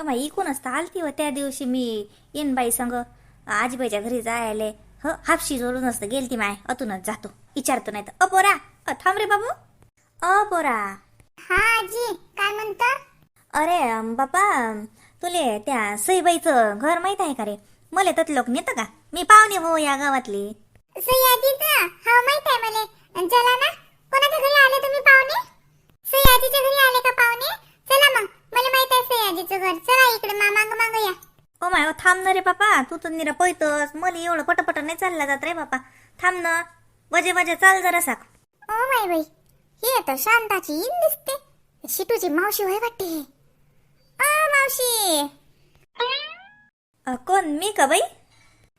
अमा इकूनच तर आलती व त्या दिवशी मी. येईन बाई संग आजीबाईच्या घरी जायले. ह हापशी जोडूनच तर गेलती माय अतूनच जातो. विचारतो नाही तर अ पोरा अ थांब रे बाबू. अ पोरा. हा आजी काय म्हणता? अरे बापा तुले त्या सईबाईचं घर माहीत आहे का रे? मला तर लोक नेतं का? मी पाहुणे हो या गावातली. हा माहीत आहे मला. चला ना. कोणाच्या घरी आले तुम्ही पाहुणे? सह्याद्रीच्या घरी आले का पाहुणे? चला मग. मला माहीत आहे सह्याद्रीचं घर. चला इकडे मा मांग मांग या. ओ माय ओ, थांब ना रे बापा. तू तर निरा पळतोस मला एवढं पटपट नाही चालला जात रे बापा. थांब ना. वजे वजे चाल जरा साक. ओ माय बाई हे तर शांताची इन दिसते. शिटूची मावशी होय वाटते. हे. आ मावशी. अ, कोण? मी का बाई?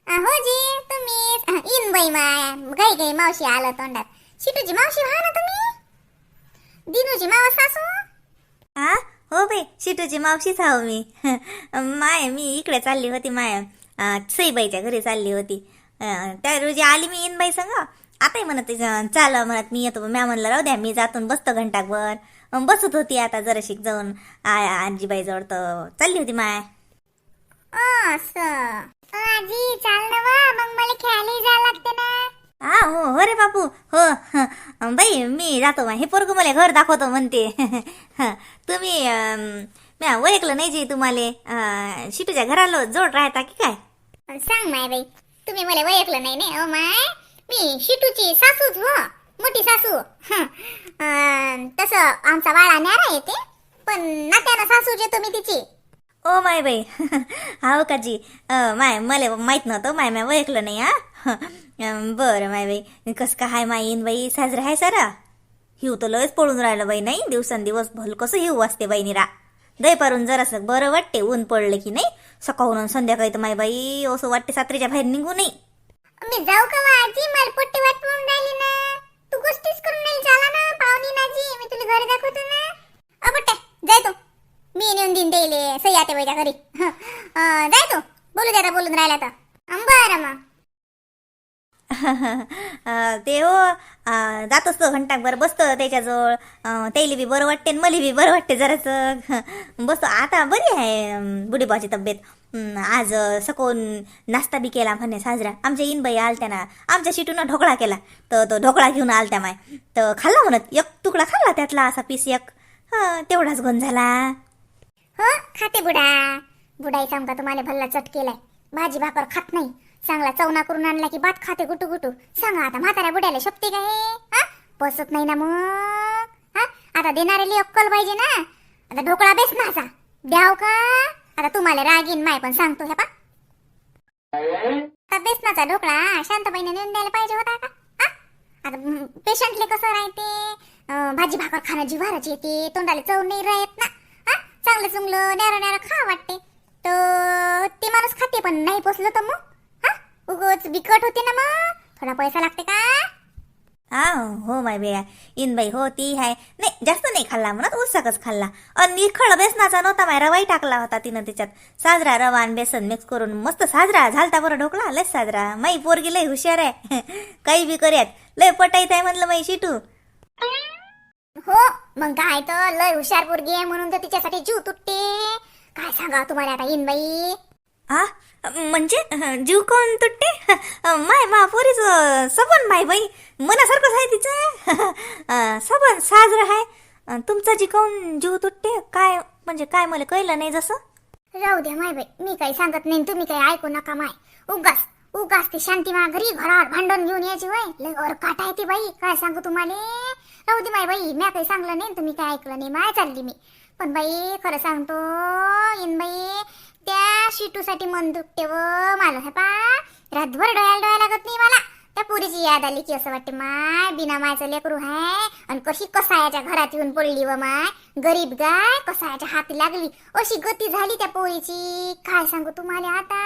हो जी तुम्हीच इन बाई माय. गाई गाई मावशी आलं तोंडात. शिटूची मावशी व्हा ना तुम्ही. दिनूची माव सासू. हा हो बाई शिटूची मावशीच आहो मी माय मी इकडे चालली होती माय. सईबाईच्या घरी चालली होती. त्या रोजी आली मी इनबाई संग. आताही म्हणत चाल म्हणत मी येतो. म्या म्हणलं राहू द्या मी जातून बसतो घंटाकभर बसत होती आता जराशी जाऊन. आ आजीबाई जवळ तर चालली होती माय. असं. आजी चाल ना मग मला खेळायला जायला लागते ना. हा हो हो रे बापू. हो बाई मी जातो हे पोरग मला घर दाखवतो म्हणते. तुम्ही म्या ओळखलं नाही जी तुम्हाला. शिटूच्या घराला जोड राहता की काय? सांग माय बाई. तुम्ही मला ओळखलं नाही ने ओ हो माय? मी शिटूची सासूच हो. मोठी सासू. तसं आमचा बाळा न्यारा येते पण नात्यानं सासू जे तुम्ही तिची. ओ माय बाई. हाव का जी माय मला माहीत नव्हतं माय माय ओळखलं नाही हा. बरं माय बाई. कसं का हाय माय येईन बाई? साजरा आहे सारा? हिव तर लयच पळून राहिलं बाई नाही? दिवसांदिवस भल कसं हिव वाजते बाई निरा. दय पारून जरासं बरं वाटते ऊन पडलं की नाही? सकाळून संध्याकाळी तर माय बाई असं वाटते सात्रीच्या बाहेर निघू नये. मी जाऊ का वा आजी? मला पोट्टी वाट म्हणून राहिली ना. तू गोष्टीच करून नाही झाला ना पाहुणी नाजी. मी तुला घर दाखवतो ना. अबटे जाय तू. मी नेऊन दिन देईले सई आते वैद्या घरी. जाय तू. बोलू द्या आता बोलून राहिला तर. बरं मग ते हो जात असतो घंटाभर बसतो त्याच्याजवळ. अं, त्याला बी बरं वाटते आणि मला बी बरं वाटते जरासं. बसतो. आता बरी आहे अं, बुढीबाची तब्येत. आज सकोन नाश्ता बी केला म्हणे साजरा. आमच्या इनबाई आलत्या ना. आमच्या शिटून ढोकळा केला. तर तो ढोकळा घेऊन आलत्या माय. तर खाल्ला म्हणत. एक तुकडा खाल्ला त्यातला असा पीस एक. तेवढाच घन झाला. हो? खाते बुडा. बुडाई काम का तुम्हाला भल्ला चट केलाय. भाजी भाकर खात नाही. चांगला चवना करून आणला की भात खाते गुटू गुटू सांगा आता म्हाताऱ्या बुड्याला शक्ती काय हा? बसत नाही ना मग. हा? आता देणाऱ्याला अक्कल पाहिजे ना. आता ढोकळा बेस माझा द्याव का? आता तुम्हाला रागीन माय पण सांगतो हे पा. आता बेसनाचा ढोकळा. शांतबाईने नेऊन द्यायला पाहिजे होता का? आता पेशंटले कसं राहते? भाजी भाकर खाणं जिव्हारच येते. तोंडाला चव नाही राहत ना. चांगलं चुंगलं न्यारा न्यारा खा वाटते. तर ते माणूस खाते पण नाही पोचलं तर मग? हा? उगच बिकट होते ना मग? थोडा पैसा लागते का? हा हो माय बेया इनबाई हो ती आहे नाही जास्त नाही खाल्ला म्हणत उसाकच खाल्ला. आणि निखळ बेसनाचा नव्हता माय रवाही टाकला होता तिनं त्याच्यात साजरा रवा आणि बेसन मिक्स करून मस्त साजरा झालता बरं ढोकळा लय साजरा. माई पोरगी लय हुशार आहे. काही बी करूयात लय पटाईत आहे म्हणलं माई शिटू. हो मग काय तर लय हुशार पोरगी आहे म्हणून तर तिच्यासाठी जीव तुटते. काय सांगा तुम्हाला आता इन बाई हा म्हणजे जीव कोण तुटते? माय मा पोरीच सबन माय बाई. मनासारखंच आहे तिचं. सबन साजरं आहे. तुमचा जी कोण जीव तुटते काय म्हणजे काय मला कळलं नाही जसं. राहू द्या माय बाई मी काही सांगत नाही तुम्ही काही ऐकू नका माय. उगाच उगाच ती शांती मा घरी घरात भांडण घेऊन यायची वय. लय और काटा आहे ती बाई काय सांगू तुम्हाला? राहू दे माय बाई म्या काही सांगलं नाही तुम्ही काय ऐकलं नाही माय चालली मी. पण बाई खरं सांगतो इन बाई त्या शिटूसाठी मन दुखते व मला. पा रातभर डोळ्याला डोळ्या लागत नाही मला. त्या पुरीची याद आली की असं वाटते माय बिना मायचं लेकरू हाय. आणि कशी कसायाच्या घरात येऊन पडली व माय. गरीब गाय कसायाच्या हाती लागली. अशी गती झाली त्या पोळीची काय सांगू तुम्हाला आता?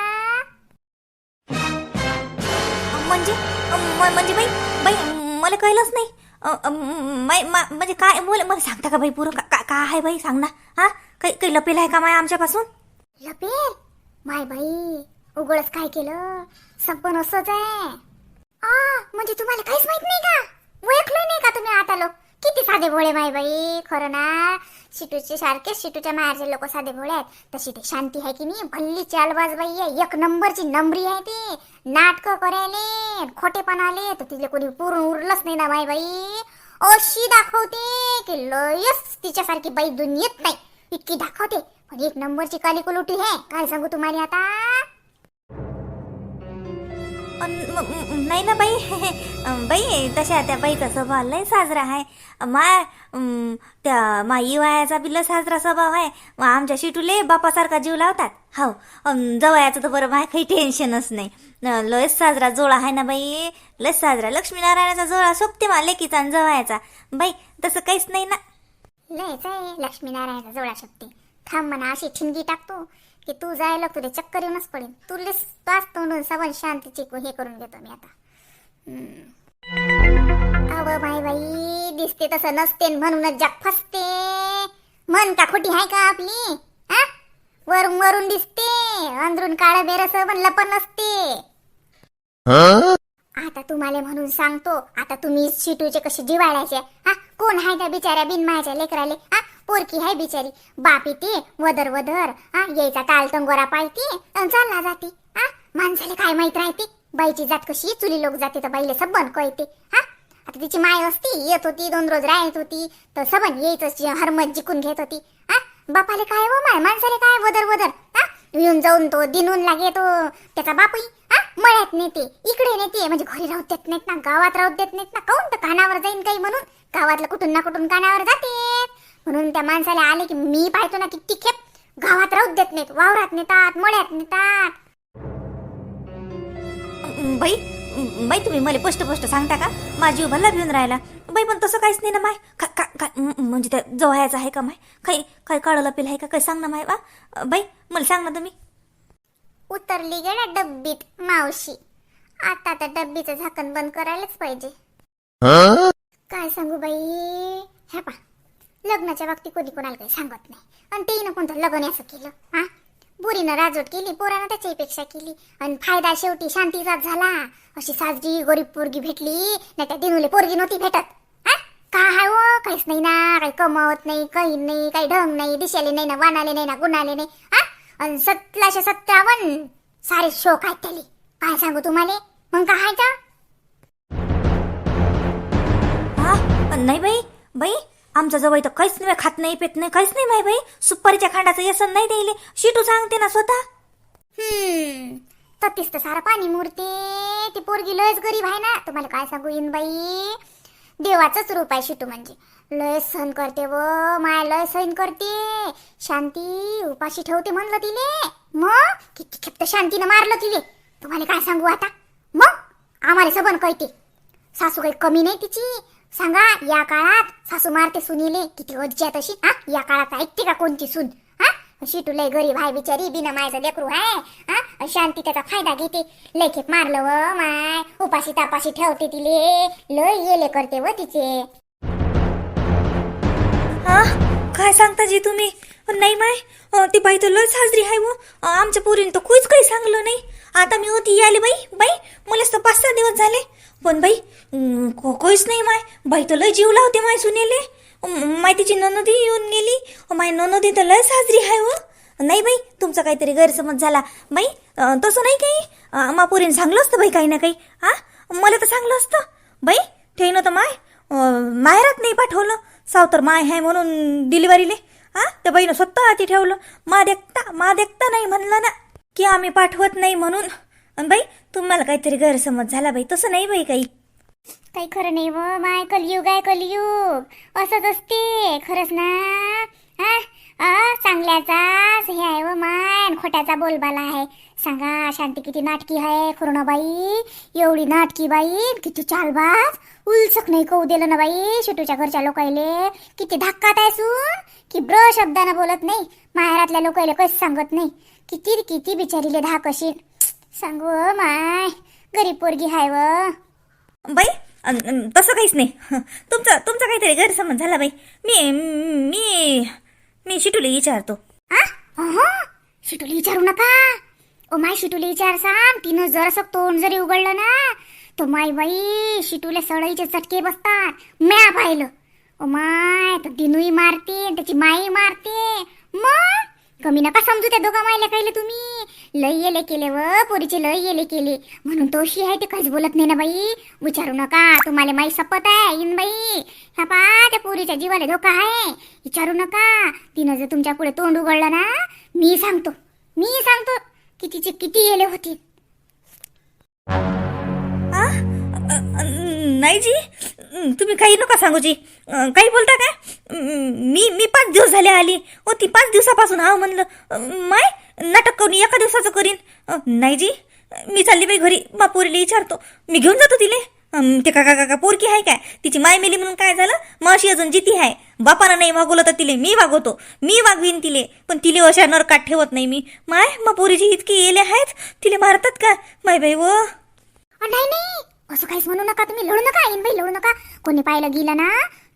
म्हणजे म्हणजे बाई बाई मला कळलंच नाही. म्हणजे काय बोल मला सांगता का बाई पुरं का का- काय आहे बाई सांग ना हा काही काही लपेल आहे का माय आमच्यापासून लपेल माय बाई उघडच काय केलं संपन असंच आहे म्हणजे तुम्हाला काहीच माहीत नाही का ओळखलं नाही का तुम्ही आता लोक किती साधे भोळे माय बाई खरं ना शिटूचे सारखे शिटूच्या माहेरचे लोक साधे भोळे आहेत. तशी ते शांती आहे की नाही? भल्ली चालबाज बाई आहे. एक नंबरची नंबरी आहे ती. नाटक करायले खोटेपणाले तर तिला कोणी पूर्ण उरलंच नाही ना माय बाई. अशी दाखवते की लयच तिच्यासारखी बाई दुनियेत नाही. इतकी दाखवते. पण एक नंबरची काली कुलुटी आहे. काय सांगू तुम्हाला आता? नाही ना बाई? बाई तशा त्या बाईचा स्वभाव लय साजरा आहे. माय त्या माई वायाचा बी लय साजरा स्वभाव आहे. आमच्या शिटूले बापासारखा जीव लावतात. हो जवयाचं तर बरं माय काही टेन्शनच नाही. लयच साजरा जोळा आहे ना बाई? लयच साजरा. लक्ष्मीनारायणाचा जोळा सोबते मा लेकीचा आणि जवयाचा बाई तसं काहीच नाही ना. लयच आहे लक्ष्मीनारायणाचा जोळा सोपते थांब म्हणा अशी ठिणगी टाकतो. की तू जायला तुले चक्कर येऊनच पडेल तुले पाच तोंडून सबन शांतीची हे करून घेतो मी आता. अव माय बाई दिसते तसं नसते म्हणूनच जग फसते. मन का खोटी आहे का आपली? हा वरून वरून दिसते. अंदरून काळ बेरस म्हणलं पण नसते. आता तुम्हाला म्हणून सांगतो आता तुम्ही शिटूचे कसे जिवाळायचे. हा कोण आहे त्या बिचाऱ्या माझ्या लेकराले? हा पोरकी आहे बिचारी. बाप येते वदर वदर. हा यायचा टाल टंगोरा पाळते चालला जाते. हा माणसाला काय माहीत राहते? बाईची जात कशी? चुली लोक जाते तर बाईला सबन कळते हा आता तिची माय असती येत होती दोन रोज राहत होती तर सबन यायचं हरमत जिकून घेत होती. हा बापाले काय हो माय? माणसाले काय वदर वदर? हा येऊन जाऊन तो दिनून लागे तो त्याचा बापही. हा मळ्यात नेते इकडे नेते म्हणजे घरी राहू देत नाहीत ना गावात राहू देत नाहीत ना काऊन तर कानावर जाईन काही म्हणून? गावातलं कुठून ना कुठून कानावर जाते. म्हणून त्या माणसाला आले की मी पाहतो ना किती खेप गावात राहू देत नाहीत. वावरात नेतात मळ्यात नेतात. बाई बाई तुम्ही मला स्पष्ट स्पष्ट सांगता का? माझी जीव भल्ला भिवून राहिला. बाई पण तसं काहीच नाही ना माय. का का का म- म्हणजे त्या जवळचं आहे का माय? काही काही काढलं पेल आहे का? काही सांग ना माय वा. बाई मला सांग ना तुम्ही. उतरली गेल्या डब्बीत मावशी. आता त्या डब्बीचं झाकण बंद करायलाच पाहिजे. काय सांगू बाई? ह्या पा लग्नाच्या बाबतीत कोणी कोणाला काही सांगत नाही. आणि तेही कोणतं लग्न असं केलं. हा? बुरीनं राजवट केली पोरानं त्याच्यापेक्षा केली. आणि फायदा शेवटी शांतीचाच झाला. अशी साजरी गरीब पोरगी भेटली नाही त्या दिनुले पोरगी नव्हती भेटत. हा? काय हो? काहीच नाही ना काही कमवत नाही काही नाही काही ढंग नाही दिशाले नाही ना वानाले नाही ना गुणाले नाही. हा? आणि सतराशे सत्तावन्न सारे शोक आहेत त्याले. काय सांगू तुम्हाला? मग काय का नाही बाई. बाई आमच्या जवळ तर काहीच नाही खात नाही पेत नाही काहीच नाही माही बाई. सुपारीच्या खांडाचं व्यसन नाही द्यायले. शिटू सांगते ना स्वतः. हम्म. ततीस तर सारा पाणी मुरते. ती पोरगी लयच गरीब आहे ना. तुम्हाला काय सांगू येईन बाई? देवाचंच रूप आहे शिटू म्हणजे. लय सहन करते व माय लय सहन करते. शांती उपाशी ठेवते म्हणलं तिले. मग? किती खेप तर शांतीनं मारलं तिले. तुम्हाला काय सांगू आता? मग? आम्हाला सबन कळते. सासू काही कमी नाही तिची. सांगा या काळात सासू मारते सुनीले किती वज्जा तशी हा? या काळात ऐकते का कोणती सून? हा? शिटू लय गरीब आहे बिचारी बिना मायचं लेकरू आहे हा? शांती त्याचा फायदा घेते. लय खेप मारलं व माय. उपाशी तापाशी ठेवते तिले. लय येले करते व तिचे. हा? काय सांगता जी तुम्ही? नाही माय? ती बाई तर लय साजरी आहे व. आमच्या पोरीने तर खूच काही सांगलं नाही. आता मी होती आली बाई बाई मला तर पाच सहा दिवस झाले. पण बाई कोईच नाही माय. बाई तर लय जीव लावते माय सुनेले. माय तिची ननदी येऊन गेली. माय ननदी तर लय साजरी आहे हो. नाही बाई तुमचा काहीतरी गैरसमज झाला. बाई अं, तसं नाही काही. अं, सांगलं असतं बाई काही ना काही. हा मला तर सांगलं असतं. बाई ठेवणं तर माय. अं, माहेरात नाही पाठवलं. सावतर माय आहे म्हणून डिलिव्हरीले. हा त्या बाईनं स्वतः हाती ठेवलं. मा देखता मा देखता नाही म्हणलं ना. की आम्ही पाठवत नाही म्हणून. अन बाई तुम्हाला काहीतरी गैरसमज झाला बाई. तसं नाही बाई काही. काही खरं नाही व. माय कलयुग आहे कलयुग. असंच असते. खरंच ना? हा? आ चांगल्याचाच हे आहे व मान खोट्याचा बोलबाला आहे. सांगा शांती किती नाटकी आहे बाई. एवढी नाटकी बाई किती चालबाज. उलसक नाही कऊ दिलं ना बाई शेटूच्या घरच्या लोकायले. किती धक्का आहे सून. की ब्र शब्दानं बोलत नाही. माहेरातल्या लोकायले काहीच सांगत नाही. किती किती बिचारीले धाक अशी. सांगू व माय गरीब पोरगी हाय व. बाई अन- अन तसं काहीच नाही. तुमचा तुमचा काहीतरी गैरसमज झाला बाई. मी मी मी शिटूला विचारतो. आ? अहं, शिटुली विचारू नका. ओ माय शिटुली विचार सांग तिनं जरासं तोंड जरी उघडलं ना तर माय बाई शिटूला सळईचे चटके बसतात म्या पाहिलं. ओ माय तर दिनूही मारते त्याची माई मारते. मग? कमी नका समजू त्या दोघा मायला कळलं तुम्ही? लय येले केले व पोरीचे लय येले केले. म्हणून तोशी आहे ते काहीच बोलत नाही ना बाई. विचारू नका तुम्हाला माई सपत आहे इन बाई. हा पा त्या पोरीच्या जीवाला धोका आहे. विचारू नका. तिनं जर तुमच्यापुढे तोंड उघडलं ना मी सांगतो मी सांगतो की तिचे किती येले होतील. नाही जी तुम्ही काही नका सांगू जी. काही बोलता काय? मी मी पाच दिवस झाले आली. हो ती पाच दिवसापासून हा म्हणलं. माय नाटक करून एका दिवसाचं करीन. नाही जी मी चालली बाई घरी. बापोरीला विचारतो. मी घेऊन जातो तिले. ते काका काका पोरकी आहे काय? तिची माय मेली म्हणून काय झालं? माशी अजून जिती आहे बापानं नाही वागवलं तर तिले मी वागवतो. मी वागवीन तिले. पण तिले अशा नरकात ठेवत नाही मी. माय मग पोरीची इतकी येले आहेत. तिले मारतात का? माय बाई व. नाही नाही. असं काहीच म्हणू नका तुम्ही लढू नका येईन बाई लढू नका. कोणी पाहिलं गेलं ना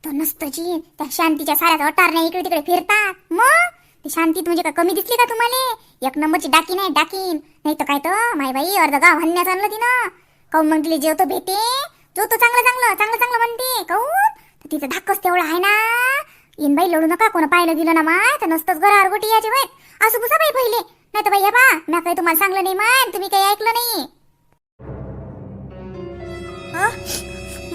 तर नसतं जी त्या शांतीच्या साऱ्या अटार नाही इकडे तिकडे फिरतात. मग? ती शांतीत म्हणजे का कमी दिसली का तुम्हाला? एक नंबरची डाकी नाही डाकीन. नाही तर काय तर? माय बाई अर्ध गाव हन्यात आणलं तिनं. काऊन मग जेवतो भेटे. जो तो चांगलं चांगलं चांगलं चांगलं म्हणते. काऊन तर तिचं धाकच तेवढं आहे ना. येन बाई लढू नका कोण पाहिलं गेलं ना माय तर नसतंच घरावर गोटी यायचे बाई असं बुसा बाई पहिले. नाही तर बाई हे पा मी काही तुम्हाला सांगलं नाही माय तुम्ही काही ऐकलं नाही. हा?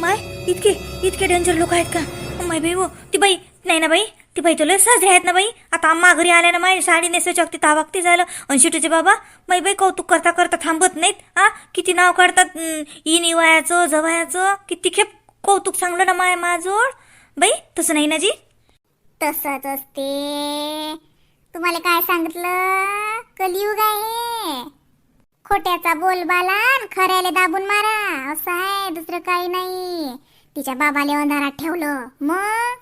माय इतके इतके डेंजर लोक आहेत का? माय बाई हो ती बाई नाही ना बाई ती बाई तुला साजरे आहेत ना बाई. आता आम्हा घरी आल्या ना माय साडी नेसायची अगदी तावागती झालं. आणि शिटूचे बाबा माई बाई कौतुक करता करता थांबत नाहीत हा? किती नाव काढतात इन इवायाचं जवायाचं किती खेप कौतुक सांगलं ना माय माझोड बाई तसं नाही ना जी? तसंच असते. तुम्हाला काय सांगितलं? कलियुग आहे. खोट्याचा बोलबाला खऱ्याले खऱ्याला दाबून मारा. असं आहे दुसरं काही नाही. तिच्या बाबाले अंधारात ठेवलं. मग?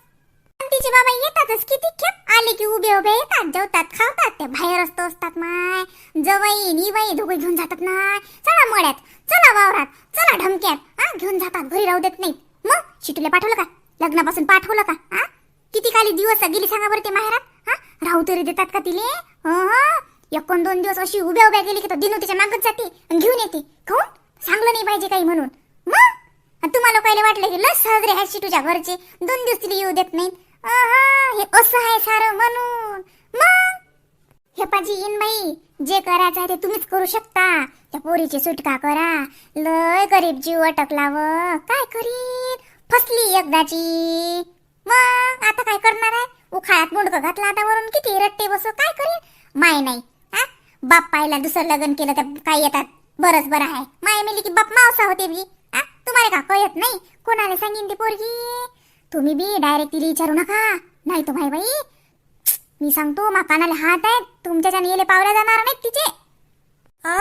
तिचे बाबा येतातच किती खेप. आले की उभे उभे येतात जेवतात खावतात. ते बाहेर असतो असतात माय. जवई निवाई दोघे घेऊन जातात ना. चला मळ्यात चला वावरात चला ढमक्यात. हा घेऊन जातात घरी राहू देत नाही मग? शिटूला पाठवलं का? लग्नापासून पाठवलं का? हा? किती काली दिवस गेली सांगा बरं ते माहेरात? हा? राहू तरी देतात का तिले? हं? एकोण दोन दिवस अशी उभ्या उभ्या गेली की तर दिनू तिच्या मागत जाते आणि घेऊन येते. काऊन सांगलं नाही पाहिजे काही म्हणून. मग? तुम्हाला पहिले वाटलं की लस साजरे हॅशी तुझ्या घरचे. दोन दिवस तिला येऊ देत नाहीत हे असं आहे सारं म्हणून. मग? हे पाजी इन बाई जे करायचं आहे ते तुम्हीच करू शकता. त्या पोरीची सुटका करा. लय गरीब जीव अटकला व काय करीन? फसली एकदाची. मग? आता काय करणार आहे? उखाळ्यात मुंडकं घातला आता वरून. किती रट्टे बसो? काय करीन? माय नाही. बाप पाहिला दुसरं लग्न केलं तर काय येतात? बरंच बरं आहे. माय मेली की बाप मावसा होते बी. आ तुम्हाला का कळत नाही? कोणाला सांगीन ती पोरगी? तुम्ही बी डायरेक्ट तिला विचारू नका. नाही तर भाई बाई मी सांगतो मा कानाला हात आहेत तुमच्या येले पावल्या जाणार नाहीत तिचे. आ?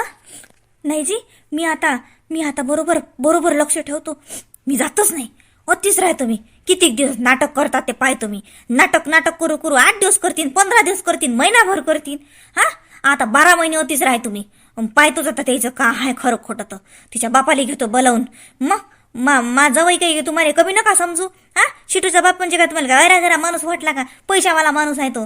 नाही जी मी आता मी आता बरोबर बरोबर लक्ष ठेवतो. मी जातच नाही. अतिच राहतो मी. कितीक दिवस नाटक करतात ते पाहतो मी. नाटक नाटक करू करू आठ दिवस करतीन पंधरा दिवस करतीन महिनाभर करतीन. हा? आता बारा महिने होतीच राहाय तुम्ही. पाहतोच आता त्याचं का आहे खरं खोटं तर. तिच्या बापाला घेतो बोलावून. मग मा मा जवळ काही तुम्हाला कमी नका समजू. हा? शिटूचा बाप म्हणजे काय तुम्हाला काय अरे जरा माणूस वाटला का? पैशावाला माणूस आहे तो.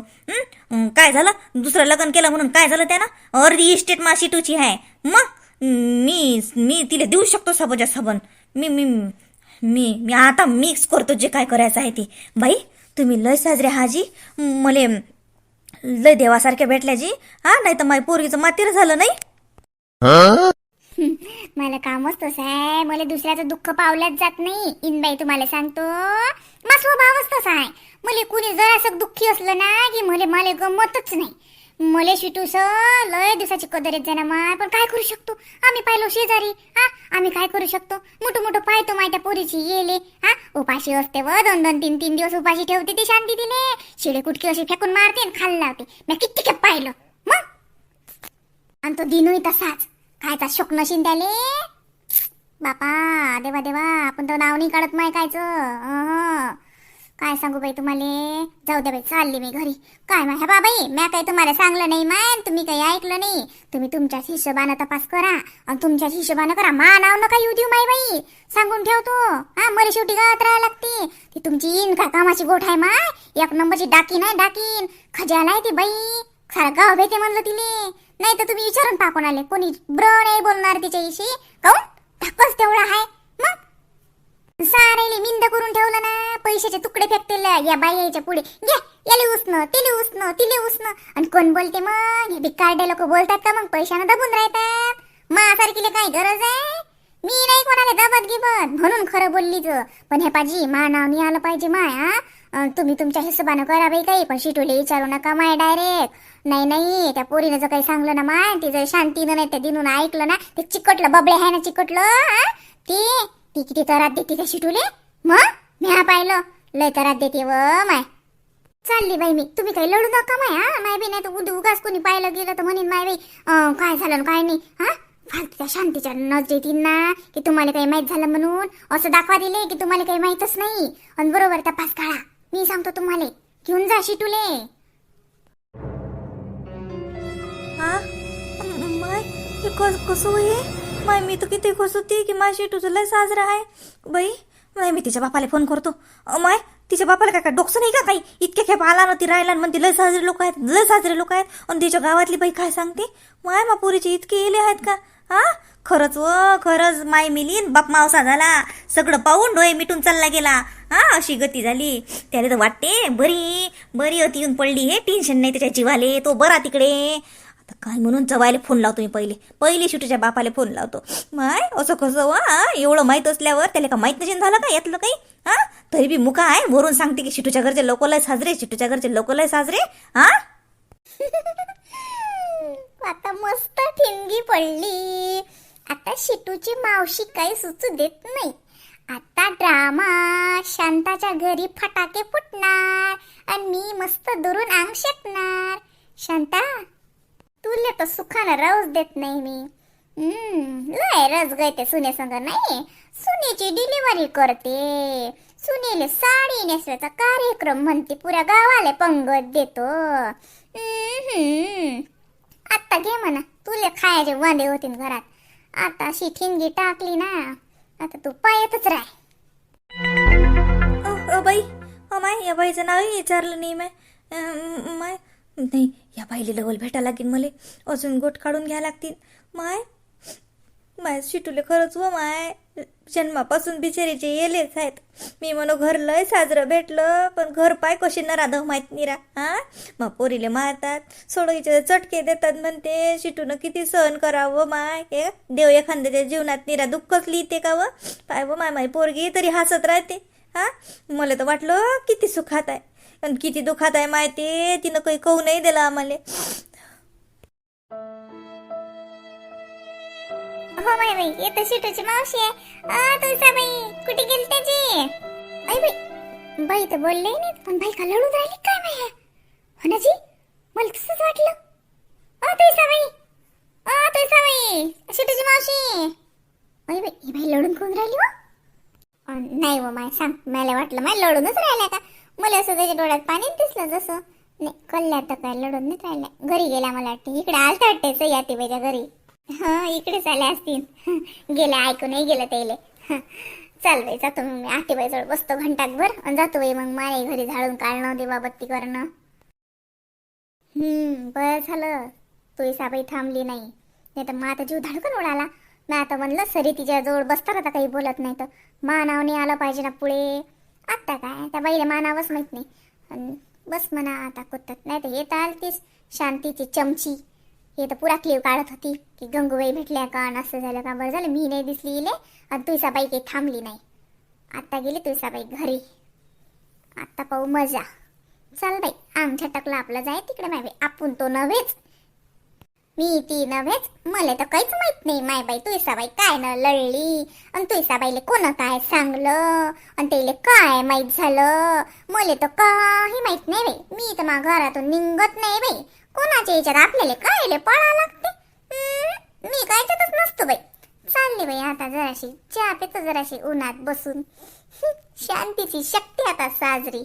काय झालं? दुसरं लग्न केलं म्हणून काय झालं त्यानं? अर्धी इस्टेट मा शिटूची आहे मग मी मी तिला देऊ शकतो सबच्या सबन. मी मी मी मी आता मिक्स करतो जे काय करायचं आहे ते. बाई तुम्ही लय साजरे हाजी. मले लय देवासारख्या भेटल्या जी. हा नाही तर माझ्या पोरगीचं मातीर झालं नाही. मला कामच तसं आहे मला दुसऱ्याचं दुःख पावल्याच जात नाही. इनबाई तुम्हाला सांगतो. मा स्वभावच तसा आहे मला कुणी जरासं दुःखी असलं ना की मला मला गमतच नाही. मले शिटूस लय दिवसाची कदर येत जाणार माय पण काय करू शकतो? आम्ही पाहिलो शेजारी हा? आम्ही काय करू शकतो? मोठं मोठं पाहतो माय त्या पोरीची येले हा? उपाशी असते व दोन दोन तीन तीन दिवस उपाशी ठेवते ती शांती तिने शिळे कुटकी अशी फेकून मारते आणि खाल्ला लावते. मी किती खेप पाहिलं. मग? आणि तो दिनूही तसाच. खायचा शोक नशीन त्याले. बापा देवा देवा आपण तर नाव नाही काढत माय कायचं. काय सांगू बाई तुम्हाला? जाऊ दे बाई चालली मी घरी. काय माय ह्या बाबाई म्या काही तुम्हाला सांगलं नाही माय तुम्ही काही ऐकलं नाही. तुम्ही तुमच्याच हिशोबानं तपास करा आणि तुमच्याच हिशोबानं करा. मा नाव नका येऊ देऊ माई बाई. सांगून ठेवतो हा मला शेवटी गावात राहायला लागते. ती तुमची इन का कामाची गोठ आहे माय एक नंबरची डाकीन आहे डाकीन. खजाला आहे ती बाई. सारा गाव भेटे म्हणलं तिले. नाही तर तुम्ही विचारून टाकून आले कोणी ब्र नाही बोलणार तिच्याविषयी. काऊन? धक्कच तेवढा आहे. मग? सारेले मिंद करून ठेवलं ना पैशाचे तुकडे फेकतील या बायाच्या पुढे. घे याले उसन तिले उसन तिले उसणं आणि कोण बोलते मग? हे भिकारडे लोक बोलतात का मग? पैशानं दबून राहतात. मासारखीले काय गरज आहे? मी नाही कोणाला दबत गिबत. म्हणून खरं बोलली तू. पण हे पाजी मा नाव नाही आलं पाहिजे माया तुम्ही तुमच्या हिशोबानं करा बाई काही पण शिटोले विचारू नका माय डायरेक्ट नाही नाही त्या पोरीनं जर काही सांगलं ना माय ती जर शांतीनं नाही त्या दिनून ऐकलं ना ते चिकटलं बबडे आहे ना चिकटलं ती ते ती किती तरात देते त्या शिटूले? मग? मी हा पाहिलं. लय तरात देते व माय. चालली बाई मी. तुम्ही काही लढू नका माय हा? माय बी नाही तर उगाच कोणी पाहिलं गेलं तर म्हणेन माय बाई काय झालं काय नाही हा? फालतू त्या शांतीच्या नजरेत ना की तुम्हाला काही माहीत झालं म्हणून? असं दाखवा दिले की तुम्हाला काही माहीतच नाही. आणि बरोबर तपास काढा. मी सांगतो तुम्हाला. घेऊन जा शिटूले. हा? कसं हो हे? माय मी तर किती खुश होती की माझी तुझं लय साजरा आहे. बाई माय मी तिच्या बापाला फोन करतो. माय तिच्या बापाला काय काय डोकसं नाही का काही? इतके खेप आला ना ती राहिला आणि म्हणते लय साजरे लोक आहेत लय साजरे लोक आहेत. आणि तिच्या गावातली बाई काय सांगते? माय मा इतके येले आहेत का? हा? खरंच व खरंच माय मिलीन बाप मावसा झाला. सगळं पाहून डोळे मिटून चालला गेला. हा अशी गती झाली. त्याला तर वाटते बरी बरी अति येऊन पडली हे. टेन्शन नाही त्याच्या जीवाले तो बरा तिकडे. काय म्हणून जवायला फोन लावतो मी पहिले. पहिले शिटूच्या बापाला फोन लावतो. माय असं कसं वा एवढं माहीत असल्यावर त्याला का माहीत नसेल झालं का यातलं काही? हा? तरी बी मुका आहे वरून सांगते की शिटूच्या घरचे लोकलय साजरे शिटूच्या घरचे लोक लय साजरे हा? आता मस्त ठिणगी पडली. आता शिटूची मावशी काही सुचू देत नाही. आता ड्रामा शांताच्या घरी फटाके फुटणार आणि मी मस्त दुरून अंग शेकणार. शांता तुले तर सुखानं राहूच देत नाही मी. हम्म, लय रस गयते सुने संग नाही? सुनेची डिलिव्हरी करते. सुनेले साडी नेसवायचा कार्यक्रम म्हणते पुऱ्या गावाला पंगत देतो. आता घे म्हणा तुले खायचे वांदे होते घरात. आता अशी ठिणगी टाकली ना आता तू पायतच राह. अ, अ, बाई अ, या बाईचं नावही विचारलं नाही माय माय नाही या बाईला लवल भेटा लागेल मले. अजून गोट काढून घ्या लागतील. माय माय शिटूले खरंच व माय. जन्मापासून बिचारीचे येलेच आहेत. मी म्हणू घर लय साजरं भेटलं पण घर पाय कशी नरा राधव माहीत निरा. हा? मग पोरीले मारतात. सोडईचे चटके देतात म्हणते. शिटून किती सहन करावं माय? हे देव एखाद्याच्या जीवनात निरा दुःखच लिहिते का व? पाय व माय माय पोरगी तरी हसत राहते. हा? मला तर वाटलं किती सुखात आहे. आणि किती दुखात आहे माहिती? तिनं काही कहू नाही दिलं आम्हाला. हो बाई बाई येतं शिटूची मावशी आहे. आ तुळसा बाई कुठे गेली त्याची? आई बाई बाई तर बोलले नाही पण बाई का लढून राहिली काय माहिती हो ना जी मला तसंच वाटलं. आ तुळसा बाई आ तुळसा बाई शिटूची मावशी. आई बाई ही बाई लढून कोण राहिली हो? नाही व माय सांग. मला वाटलं माय लढूनच राहिला का? मला असं त्याच्या डोळ्यात पाणी दिसलं जसं. नाही कल्ल्या तर काय लढून नाही राहिला. घरी गेला मला वाटते. इकडे आलता वाटते याती घरी. हा इकडेच आले असतील. गेले ऐकून नाही गेलं त्याले. चाल बाई जातो मग मी. आठीबाईजवळ बसतो घंटाकभर आणि जातो बाई मग मारे घरी झाडून काढणं देवाबत्ती करणं. हम्म बरं झालं. तू साबाई थांबली नाही. नाही तर मग आता जीव धाडकन उडाला. मी आता म्हणलं सरी तिच्या जवळ बसता आता काही बोलत नाही तर. मानावने आलं पाहिजे ना पुढे. आत्ता काय? त्या बाईला मानावंच माहीत नाही. बस म्हणा आता कुत्तत नाही तर हे तर आलतीस शांतीची चमची. हे तर पुरा क्लिव काढत होती. की गंगूबाई भेटल्या का? असं झालं का? बरं झालं मी नाही दिसली इले. आणि तुळसाबाई काही थांबली नाही. आत्ता गेली तुळसाबाई घरी. आत्ता पाहू मजा. चल बाई आम झटकलं आपलं जाय तिकडे माहिती आपण तो नव्हेच. मी ती नव्हेच. मला तर काहीच माहीत नाही माय बाई तुळसाबाई काय न लढली आणि तुळसाबाईले कोण काय सांगलं? आणि त्याले काय माहीत झालं? मला तर काही माहीत नाही बाई. मी तर मा घरातून निघत नाही बाई. कोणाच्या याच्यात आपल्याला कायले पळा लागते? मी मी कायच्यातच नसतो बाई. चालली बाई आता जराशी. चहा पेत जराशी उन्हात बसून. शांतीची शक्ती आता साजरी.